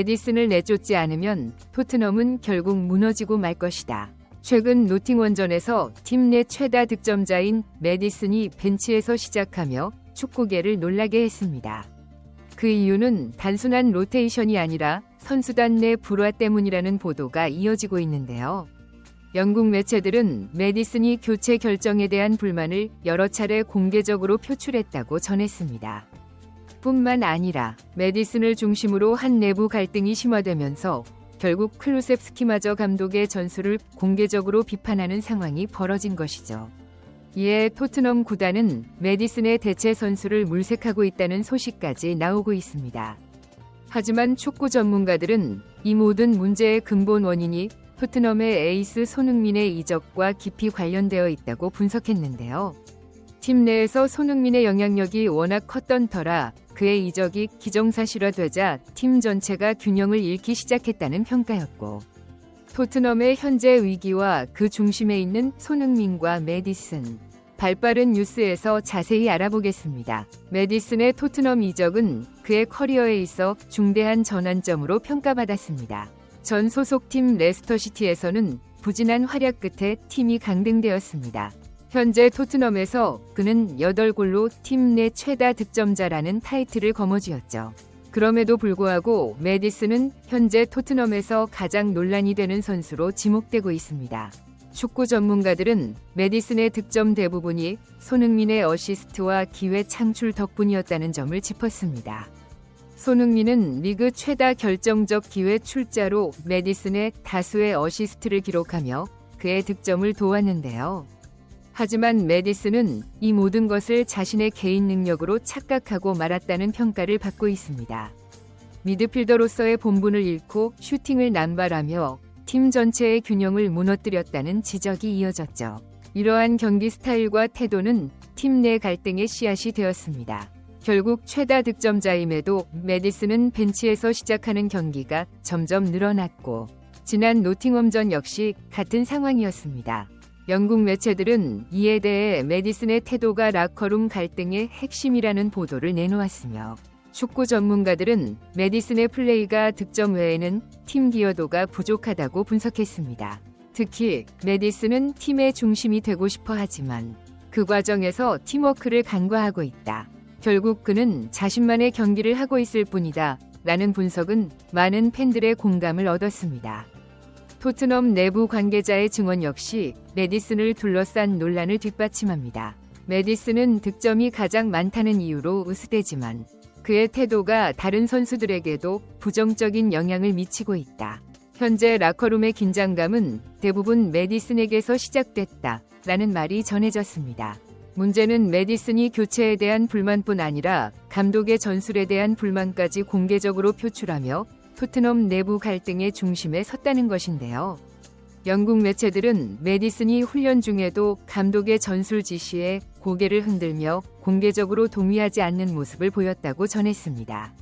메디슨을 내쫓지 않으면 토트넘은 결국 무너지고 말 것이다. 최근 노팅원전에서 팀 내 최다 득점자인 메디슨이 벤치에서 시작하며 축구계를 놀라게 했습니다. 그 이유는 단순한 로테이션이 아니라 선수단 내 불화 때문이라는 보도가 이어지고 있는데요. 영국 매체들은 메디슨이 교체 결정에 대한 불만을 여러 차례 공개적으로 표출했다고 전했습니다. 뿐만 아니라 메디슨을 중심으로 한 내부 갈등이 심화되면서 결국 클루셉스키마저 감독의 전술을 공개적으로 비판하는 상황이 벌어진 것이죠. 이에 토트넘 구단은 메디슨의 대체 선수를 물색하고 있다는 소식까지 나오고 있습니다. 하지만 축구 전문가들은 이 모든 문제의 근본 원인이 토트넘의 에이스 손흥민의 이적과 깊이 관련되어 있다고 분석했는데요. 팀 내에서 손흥민의 영향력이 워낙 컸던 터라 그의 이적이 기정사실화 되자 팀 전체가 균형을 잃기 시작했다는 평가였고 토트넘의 현재 위기와 그 중심에 있는 손흥민과 메디슨 발빠른 뉴스에서 자세히 알아보겠습니다. 메디슨의 토트넘 이적은 그의 커리어에 있어 중대한 전환점으로 평가받았습니다. 전 소속팀 레스터시티에서는 부진한 활약 끝에 팀이 강등되었습니다. 현재 토트넘에서 그는 8골로 팀 내 최다 득점자라는 타이틀을 거머쥐었죠. 그럼에도 불구하고 메디슨은 현재 토트넘에서 가장 논란이 되는 선수로 지목되고 있습니다. 축구 전문가들은 메디슨의 득점 대부분이 손흥민의 어시스트와 기회 창출 덕분이었다는 점을 짚었습니다. 손흥민은 리그 최다 결정적 기회 출자로 메디슨의 다수의 어시스트를 기록하며 그의 득점을 도왔는데요. 하지만 메디슨은 이 모든 것을 자신의 개인 능력으로 착각하고 말았다는 평가를 받고 있습니다. 미드필더로서의 본분을 잃고 슈팅을 남발하며 팀 전체의 균형을 무너뜨렸다는 지적이 이어졌죠. 이러한 경기 스타일과 태도는 팀 내 갈등의 씨앗이 되었습니다. 결국 최다 득점자임에도 메디슨은 벤치에서 시작하는 경기가 점점 늘어났고 지난 노팅엄전 역시 같은 상황이었습니다. 영국 매체들은 이에 대해 메디슨의 태도가 라커룸 갈등의 핵심이라는 보도를 내놓았으며 축구 전문가들은 메디슨의 플레이가 득점 외에는 팀 기여도가 부족하다고 분석했습니다. 특히 메디슨은 팀의 중심이 되고 싶어 하지만 그 과정에서 팀워크를 간과하고 있다. 결국 그는 자신만의 경기를 하고 있을 뿐이다. 라는 분석은 많은 팬들의 공감을 얻었습니다. 토트넘 내부 관계자의 증언 역시 메디슨을 둘러싼 논란을 뒷받침합니다. 메디슨은 득점이 가장 많다는 이유로 으스대지만 그의 태도가 다른 선수들에게도 부정적인 영향을 미치고 있다. 현재 라커룸의 긴장감은 대부분 메디슨에게서 시작됐다. 라는 말이 전해졌습니다. 문제는 메디슨이 교체에 대한 불만뿐 아니라 감독의 전술에 대한 불만까지 공개적으로 표출하며 토트넘 내부 갈등의 중심에 섰다는 것인데요. 영국 매체들은 메디슨이 훈련 중에도 감독의 전술 지시에 고개를 흔들며 공개적으로 동의하지 않는 모습을 보였다고 전했습니다.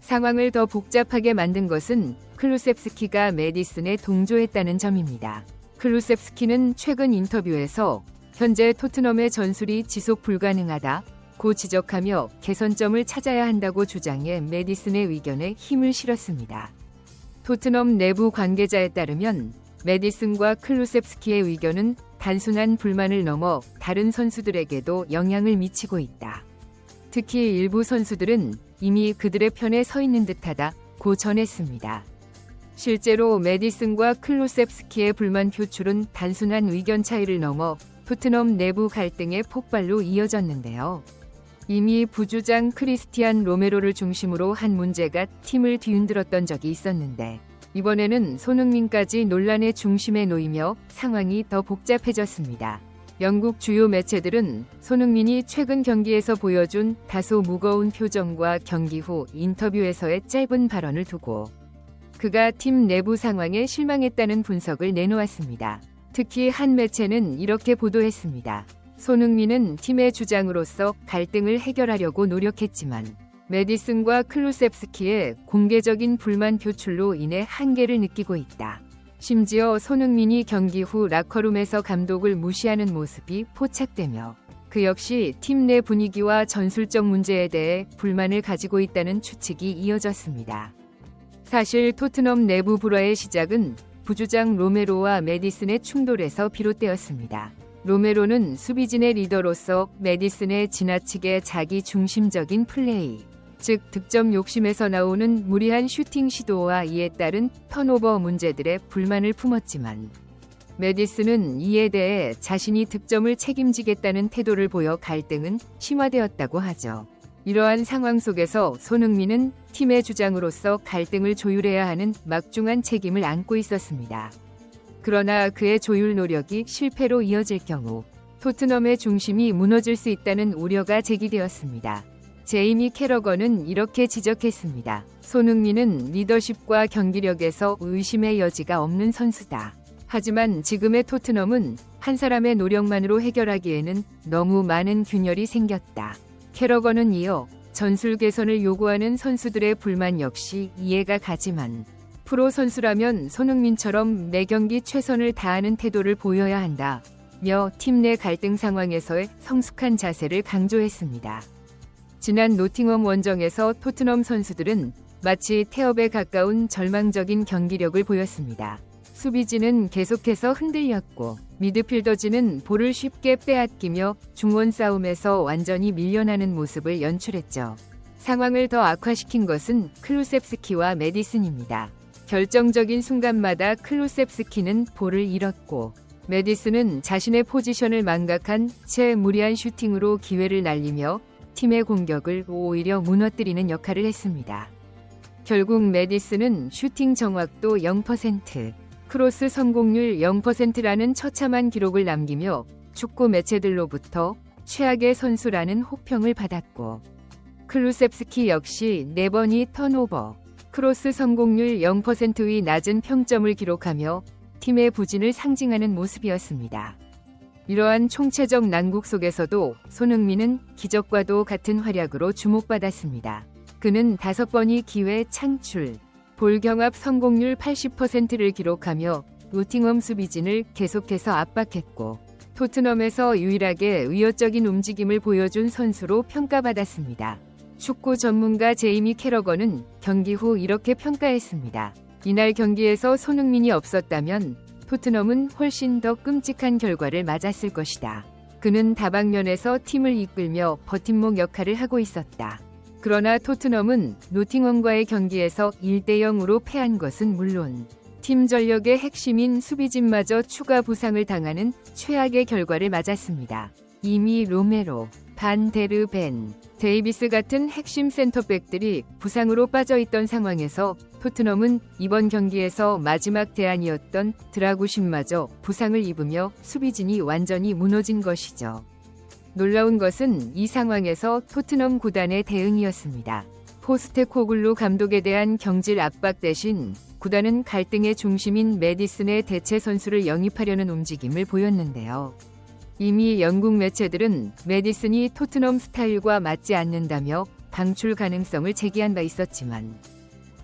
상황을 더 복잡하게 만든 것은 클루셉스키가 메디슨에 동조했다는 점입니다. 클루셉스키는 최근 인터뷰에서 현재 토트넘의 전술이 지속 불가능하다. 고 지적하며 개선점을 찾아야 한다고 주장해 메디슨의 의견에 힘을 실었습니다. 토트넘 내부 관계자에 따르면 메디슨과 클루셉스키의 의견은 단순한 불만을 넘어 다른 선수들에게도 영향을 미치고 있다. 특히 일부 선수들은 이미 그들의 편에 서 있는 듯하다 고 전했습니다. 실제로 메디슨과 클루셉스키의 불만 표출은 단순한 의견 차이를 넘어 토트넘 내부 갈등의 폭발로 이어졌는데요. 이미 부주장 크리스티안 로메로를 중심으로 한 문제가 팀을 뒤흔들었던 적이 있었는데 이번에는 손흥민까지 논란의 중심에 놓이며 상황이 더 복잡해졌습니다. 영국 주요 매체들은 손흥민이 최근 경기에서 보여준 다소 무거운 표정과 경기 후 인터뷰에서의 짧은 발언을 두고 그가 팀 내부 상황에 실망했다는 분석을 내놓았습니다. 특히 한 매체는 이렇게 보도했습니다. 손흥민은 팀의 주장으로서 갈등을 해결하려고 노력했지만 메디슨과 클루셉스키의 공개적인 불만 표출로 인해 한계를 느끼고 있다. 심지어 손흥민이 경기 후 라커룸에서 감독을 무시하는 모습이 포착되며 그 역시 팀 내 분위기와 전술적 문제에 대해 불만을 가지고 있다는 추측이 이어졌습니다. 사실 토트넘 내부 불화의 시작은 부주장 로메로와 메디슨의 충돌에서 비롯되었습니다. 로메로는 수비진의 리더로서 메디슨의 지나치게 자기 중심적인 플레이, 즉 득점 욕심에서 나오는 무리한 슈팅 시도와 이에 따른 턴오버 문제들에 불만을 품었지만 메디슨은 이에 대해 자신이 득점을 책임지겠다는 태도를 보여 갈등은 심화되었다고 하죠. 이러한 상황 속에서 손흥민은 팀의 주장으로서 갈등을 조율해야 하는 막중한 책임을 안고 있었습니다. 그러나 그의 조율 노력이 실패로 이어질 경우 토트넘의 중심이 무너질 수 있다는 우려가 제기되었습니다. 제이미 캐러건은 이렇게 지적했습니다. 손흥민은 리더십과 경기력에서 의심의 여지가 없는 선수다. 하지만 지금의 토트넘은 한 사람의 노력만으로 해결하기에는 너무 많은 균열이 생겼다. 캐러건은 이어 전술 개선을 요구하는 선수들의 불만 역시 이해가 가지만 프로 선수라면 손흥민처럼 매 경기 최선을 다하는 태도를 보여야 한다. 며 팀 내 갈등 상황에서의 성숙한 자세를 강조했습니다. 지난 노팅엄 원정에서 토트넘 선수들은 마치 태업에 가까운 절망적인 경기력을 보였습니다. 수비진은 계속해서 흔들렸고 미드필더진은 볼을 쉽게 빼앗기며 중원 싸움에서 완전히 밀려나는 모습을 연출했죠. 상황을 더 악화시킨 것은 클루셉스키와 메디슨입니다. 결정적인 순간마다 클루셉스키는 볼을 잃었고 메디슨은 자신의 포지션을 망각한 채 무리한 슈팅으로 기회를 날리며 팀의 공격을 오히려 무너뜨리는 역할을 했습니다. 결국 메디슨은 슈팅 정확도 0%, 크로스 성공률 0%라는 처참한 기록을 남기며 축구 매체들로부터 최악의 선수라는 혹평을 받았고 클루셉스키 역시 4번이 턴오버, 크로스 성공률 0%의 낮은 평점을 기록하며 팀의 부진을 상징하는 모습이었습니다. 이러한 총체적 난국 속에서도 손흥민은 기적과도 같은 활약으로 주목받았습니다. 그는 다섯 번의 기회 창출, 볼 경합 성공률 80%를 기록하며 노팅엄 수비진을 계속해서 압박했고 토트넘에서 유일하게 위협적인 움직임을 보여준 선수로 평가받았습니다. 축구 전문가 제이미 캐러건은 경기 후 이렇게 평가했습니다. 이날 경기에서 손흥민이 없었다면 토트넘은 훨씬 더 끔찍한 결과를 맞았을 것이다. 그는 다방면에서 팀을 이끌며 버팀목 역할을 하고 있었다. 그러나 토트넘은 노팅엄과의 경기에서 1대 0으로 패한 것은 물론 팀 전력의 핵심인 수비진마저 추가 부상을 당하는 최악의 결과를 맞았습니다. 이미 로메로, 반 데르 벤, 데이비스 같은 핵심 센터백들이 부상으로 빠져있던 상황에서 토트넘은 이번 경기에서 마지막 대안이었던 드라구신마저 부상을 입으며 수비진이 완전히 무너진 것이죠. 놀라운 것은 이 상황에서 토트넘 구단의 대응이었습니다. 포스테코글루 감독에 대한 경질 압박 대신 구단은 갈등의 중심인 메디슨의 대체 선수를 영입하려는 움직임을 보였는데요. 이미 영국 매체들은 메디슨이 토트넘 스타일과 맞지 않는다며 방출 가능성을 제기한 바 있었지만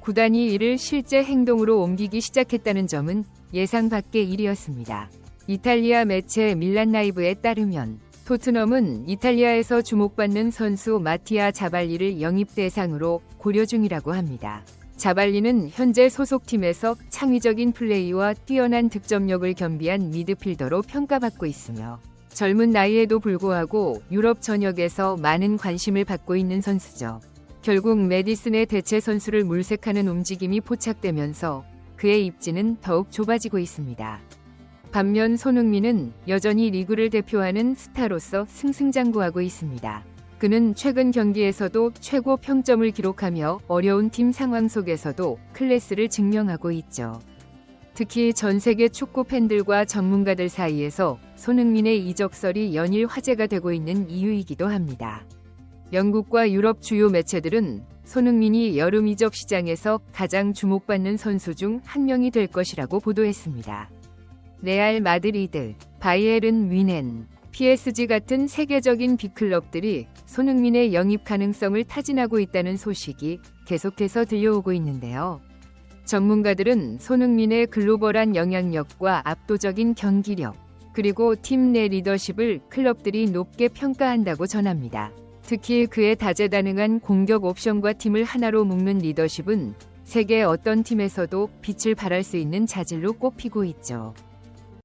구단이 이를 실제 행동으로 옮기기 시작했다는 점은 예상 밖의 일이었습니다. 이탈리아 매체 밀란 라이브에 따르면 토트넘은 이탈리아에서 주목받는 선수 마티아 자발리를 영입 대상으로 고려 중이라고 합니다. 자발리는 현재 소속팀에서 창의적인 플레이와 뛰어난 득점력을 겸비한 미드필더로 평가받고 있으며 젊은 나이에도 불구하고 유럽 전역에서 많은 관심을 받고 있는 선수죠. 결국 메디슨의 대체 선수를 물색하는 움직임이 포착되면서 그의 입지는 더욱 좁아지고 있습니다. 반면 손흥민은 여전히 리그를 대표하는 스타로서 승승장구하고 있습니다. 그는 최근 경기에서도 최고 평점을 기록하며 어려운 팀 상황 속에서도 클래스를 증명하고 있죠. 특히 전 세계 축구 팬들과 전문가들 사이에서 손흥민의 이적설이 연일 화제가 되고 있는 이유이기도 합니다. 영국과 유럽 주요 매체들은 손흥민이 여름 이적 시장에서 가장 주목받는 선수 중 한 명이 될 것이라고 보도했습니다. 레알 마드리드, 바이에른 뮌헨, PSG 같은 세계적인 빅클럽들이 손흥민의 영입 가능성을 타진하고 있다는 소식이 계속해서 들려오고 있는데요. 전문가들은 손흥민의 글로벌한 영향력과 압도적인 경기력, 그리고 팀 내 리더십을 클럽들이 높게 평가한다고 전합니다. 특히 그의 다재다능한 공격 옵션과 팀을 하나로 묶는 리더십은 세계 어떤 팀에서도 빛을 발할 수 있는 자질로 꼽히고 있죠.